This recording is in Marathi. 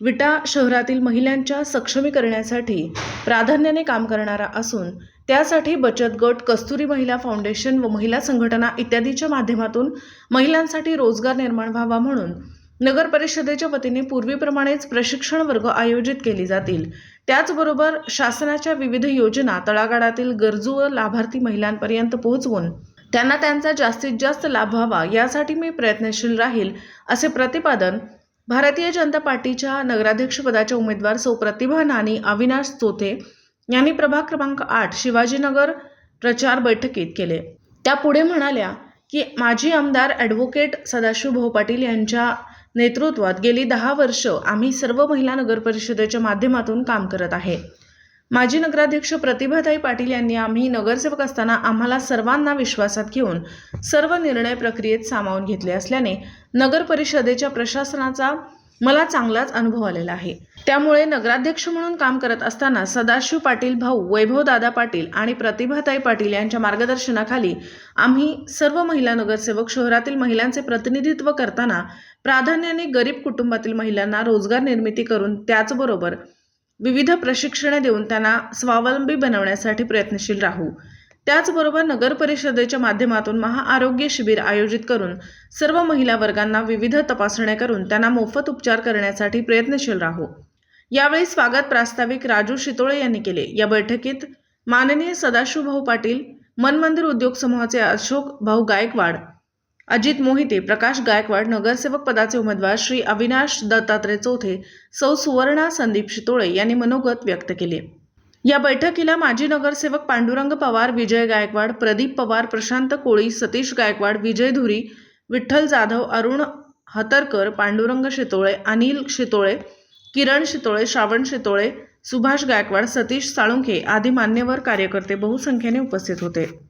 विटा शहरातील महिलांच्या सक्षमीकरणासाठी प्राधान्याने काम करणारा असून त्यासाठी बचत गट कस्तुरी महिला फाउंडेशन व महिला संघटना इत्यादीच्या माध्यमातून महिलांसाठी रोजगार निर्माण व्हावा म्हणून नगर परिषदेच्या वतीने पूर्वीप्रमाणेच प्रशिक्षण वर्ग आयोजित केले जातील. त्याचबरोबर शासनाच्या विविध योजना तळागाळातील गरजू व लाभार्थी महिलांपर्यंत पोहोचवून त्यांना त्यांचा जास्तीत जास्त लाभ व्हावा यासाठी मी प्रयत्नशील राहील असे प्रतिपादन भारतीय जनता पार्टीच्या नगराध्यक्षपदाच्या उमेदवार सौ प्रतिभा नानी अविनाश चोथे यांनी प्रभाग क्रमांक आठ शिवाजीनगर प्रचार बैठकीत केले. त्या पुढे म्हणाल्या की माजी आमदार ॲडव्होकेट सदाशिव भाऊ पाटील यांच्या नेतृत्वात गेली दहा वर्ष आम्ही सर्व महिला नगर परिषदेच्या माध्यमातून काम करत आहे. माजी नगराध्यक्ष प्रतिभाताई पाटील यांनी आम्ही नगरसेवक असताना आम्हाला सर्वांना विश्वासात घेऊन सर्व निर्णय प्रक्रियेत सामावून घेतले असल्याने नगर परिषदेच्या प्रशासनाचा मला चांगलाच अनुभव आलेला आहे. त्यामुळे नगराध्यक्ष म्हणून काम करत असताना सदाशिव पाटील भाऊ वैभव दादा पाटील आणि प्रतिभाताई पाटील यांच्या मार्गदर्शनाखाली आम्ही सर्व महिला नगरसेवक शहरातील महिलांचे प्रतिनिधित्व करताना प्राधान्याने गरीब कुटुंबातील महिलांना रोजगार निर्मिती करून त्याचबरोबर विविध प्रशिक्षणे देऊन त्यांना स्वावलंबी बनवण्यासाठी प्रयत्नशील राहू. त्याचबरोबर नगर परिषदेच्या माध्यमातून महाआरोग्य शिबिर आयोजित करून सर्व महिला वर्गांना विविध तपासण्या करून त्यांना मोफत उपचार करण्यासाठी प्रयत्नशील राहू. यावेळी स्वागत प्रास्ताविक राजू शितोळे यांनी केले. या बैठकीत माननीय सदाशिवभाऊ पाटील मनमंदिर उद्योग समूहाचे अशोक भाऊ गायकवाड अजित मोहिते प्रकाश गायकवाड नगरसेवक पदाचे उमेदवार श्री अविनाश दत्तात्रय चौथे सौ सुवर्णा संदीप शितोळे यांनी मनोगत व्यक्त केले. या बैठकीला माजी नगरसेवक पांडुरंग पवार विजय गायकवाड प्रदीप पवार प्रशांत कोळी सतीश गायकवाड विजय धुरी विठ्ठल जाधव अरुण हतरकर पांडुरंग शितोळे अनिल शितोळे किरण शितोळे श्रावण शितोळे सुभाष गायकवाड सतीश साळुंखे आदी मान्यवर कार्यकर्ते बहुसंख्येने उपस्थित होते.